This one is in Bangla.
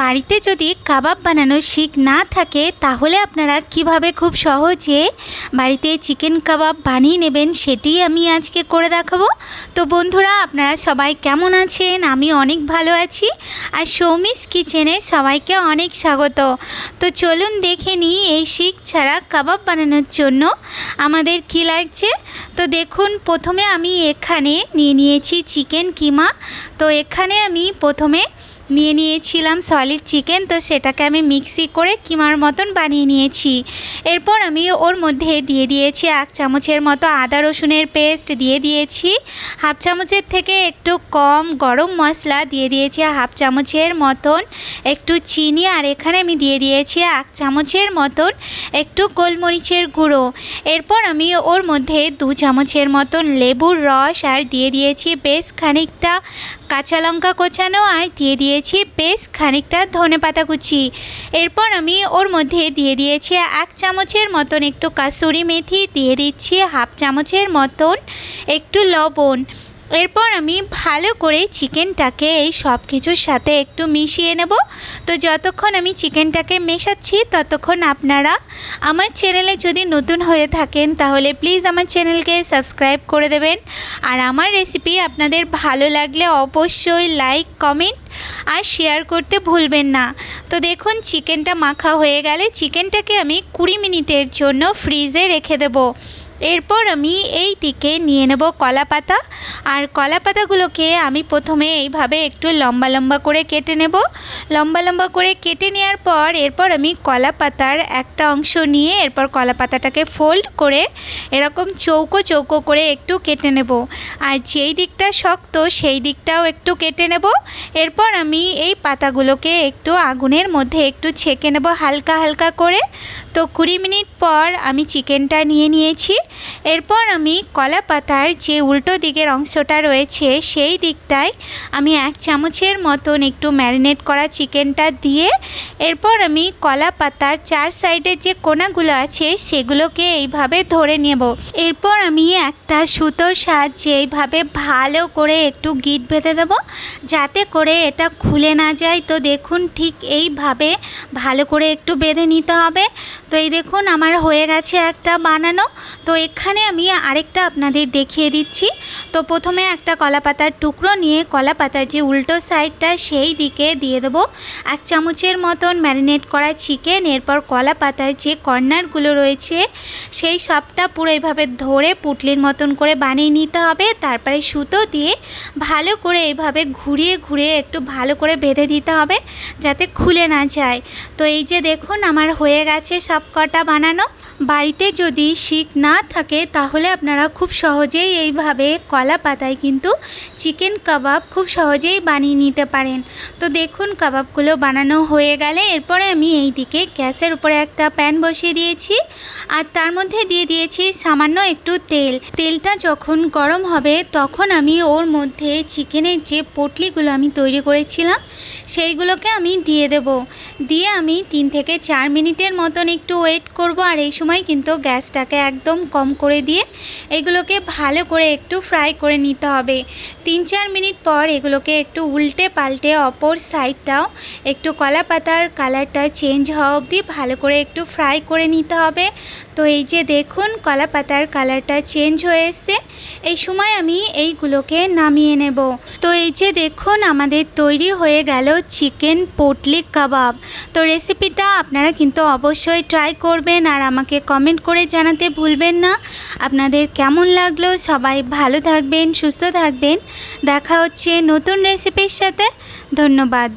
বাড়িতে যদি কাবাব বানানোর শিক না থাকে, তাহলে আপনারা কীভাবে খুব সহজে বাড়িতে চিকেন কাবাব বানিয়ে নেবেন সেটি আমি আজকে করে দেখাবো। তো বন্ধুরা, আপনারা সবাই কেমন আছেন? আমি অনেক ভালো আছি। আর সৌমিস কিচেনে সবাইকে অনেক স্বাগত। তো চলুন দেখে নিই এই শিক ছাড়া কাবাব বানানোর জন্য আমাদের কি লাগছে। তো দেখুন, প্রথমে আমি এখানে নিয়ে নিয়েছি চিকেন কিমা। তো এখানে আমি প্রথমে নিয়ে নিয়েছিলাম সলিড চিকেন, তো সেটাকে আমি মিক্সি করে কিমার মতন বানিয়ে নিয়েছি। এরপর আমি ওর মধ্যে দিয়ে দিয়েছি এক চামচের মতো আদা রসুনের পেস্ট দিয়ে দিয়েছি। হাফ চামচের থেকে একটু কম গরম মশলা দিয়ে দিয়েছি, হাফ চামচের মতন একটু চিনি, আর এখানে আমি দিয়ে দিয়েছি এক চামচের মতন একটু গোলমরিচের গুঁড়ো। এরপর আমি ওর মধ্যে দু চামচের মতন লেবুর রস, আর দিয়ে দিয়েছি বেশ খানিকটা কাঁচা লঙ্কা কোচানো, আর দিয়ে দিয়েছি, বেশ খানিকটা ধনে পাতা কুচি। এরপর আমি ওর মধ্যে দিয়ে দিয়েছি এক চামচের মতন একটু কাসুরি মেথি, দিয়ে দিচ্ছি হাফ চামচের মতন একটু লবণ। এরপর আমি ভালো করে চিকেনটাকে এই সব কিছুর সাথে একটু মিশিয়ে নেব। তো যতক্ষণ আমি চিকেনটাকে মেশাচ্ছি, ততক্ষণ আপনারা আমার চ্যানেলে যদি নতুন হয়ে থাকেন, তাহলে প্লিজ আমার চ্যানেলকে সাবস্ক্রাইব করে দেবেন। আর আমার রেসিপি আপনাদের ভালো লাগলে অবশ্যই লাইক, কমেন্ট আর শেয়ার করতে ভুলবেন না। তো দেখুন, চিকেনটা মাখা হয়ে গেলে চিকেনটাকে আমি কুড়ি মিনিটের জন্য ফ্রিজে রেখে দেবো। এরপর আমি এই দিকে নিয়ে নেব কলা পাতা। আর কলা পাতাগুলোকে আমি প্রথমে এইভাবে একটু লম্বা লম্বা করে কেটে নেব। লম্বা লম্বা করে কেটে নেওয়ার পর এরপর আমি কলা পাতার একটা অংশ নিয়ে এরপর কলা পাতাটাকে ফোল্ড করে এরকম চৌকো চৌকো করে একটু কেটে নেব। আর যেই দিকটা শক্ত সেই দিকটাও একটু কেটে নেব। এরপর আমি এই পাতাগুলোকে একটু আগুনের মধ্যে একটু ছেঁকে নেব হালকা হালকা করে। তো কুড়ি মিনিট পর আমি চিকেনটা নিয়ে নিয়েছি। এরপর আমি কলা পাতার যে উল্টো দিকের অংশটা রয়েছে, সেই দিকটায় আমি এক চামচের মতন একটু ম্যারিনেট করা চিকেনটা দিয়ে এরপর আমি কলা পাতার চার সাইডের যে কোনাগুলো আছে, সেগুলোকে এইভাবে ধরে নেব। এরপর আমি একটা সুতোর সাহায্যে এইভাবে ভালো করে একটু গিট বেঁধে দেব, যাতে করে এটা খুলে না যায়। তো দেখুন ঠিক এইভাবে ভালো করে একটু বেঁধে নিতে হবে। তো এই দেখুন, আমার হয়ে গেছে একটা বানানো। তো এখানে আমি আরেকটা আপনাদের দেখিয়ে দিচ্ছি। তো প্রথমে একটা কলা পাতার টুকরো নিয়ে কলা পাতার যে উল্টো সাইডটা, সেই দিকে দিয়ে দেবো। এক চামচের মতন ম্যারিনেট করা চিকেন, এরপর কলা পাতার যে কর্নারগুলো রয়েছে, সেই সবটা পুরো এইভাবে ধরে পুটলির মতন করে বানিয়ে নিতে হবে। তারপরে সুতো দিয়ে ভালো করে এইভাবে ঘুরিয়ে ঘুরিয়ে একটু ভালো করে বেঁধে দিতে হবে, যাতে খুলে না যায়। তো এই যে দেখুন, আমার হয়ে গেছে সব কটা বানানো? বাড়িতে যদি শিক না থাকে, তাহলে আপনারা খুব সহজেই এইভাবে কলা পাতায় কিন্তু চিকেন কাবাব খুব সহজেই বানিয়ে নিতে পারেন। তো দেখুন, কাবাবগুলো বানানো হয়ে গেলে এরপরে আমি এই দিকে গ্যাসের উপরে একটা প্যান বসিয়ে দিয়েছি আর তার মধ্যে দিয়ে দিয়েছি সামান্য একটু তেল। তেলটা যখন গরম হবে, তখন আমি ওর মধ্যে চিকেনের যে পটলিগুলো আমি তৈরি করেছিলাম, সেইগুলোকে আমি দিয়ে দেব। দিয়ে আমি তিন থেকে চার মিনিটের মতন একটু ওয়েট করব আর এই সময় কিন্তু গ্যাসটাকে একদম কম করে দিয়ে এগুলোকে ভালো করে একটু ফ্রাই করে নিতে হবে। তিন চার মিনিট পর এগুলোকে একটু উল্টে পাল্টে অপর সাইডটাও একটু কলা পাতার কালারটা চেঞ্জ হওয়া অবধি ভালো করে একটু ফ্রাই করে নিতে হবে। তো এই যে দেখুন, কলা পাতার কালারটা চেঞ্জ হয়ে এসছে। এই সময় আমি এইগুলোকে নামিয়ে নেব। তো এই যে দেখুন, আমাদের তৈরি হয়ে গেল চিকেন পোটলি কাবাব তো রেসিপিটা আপনারা কিন্তু অবশ্যই ট্রাই করবেন আর আমাকে কমেন্ট করে জানাতে ভুলবেন না। আপনাদের কেমন লাগল? সবাই ভালো থাকবেন, সুস্থ থাকবেন। দেখা হচ্ছে নতুন রেসিপির সাথে। ধন্যবাদ।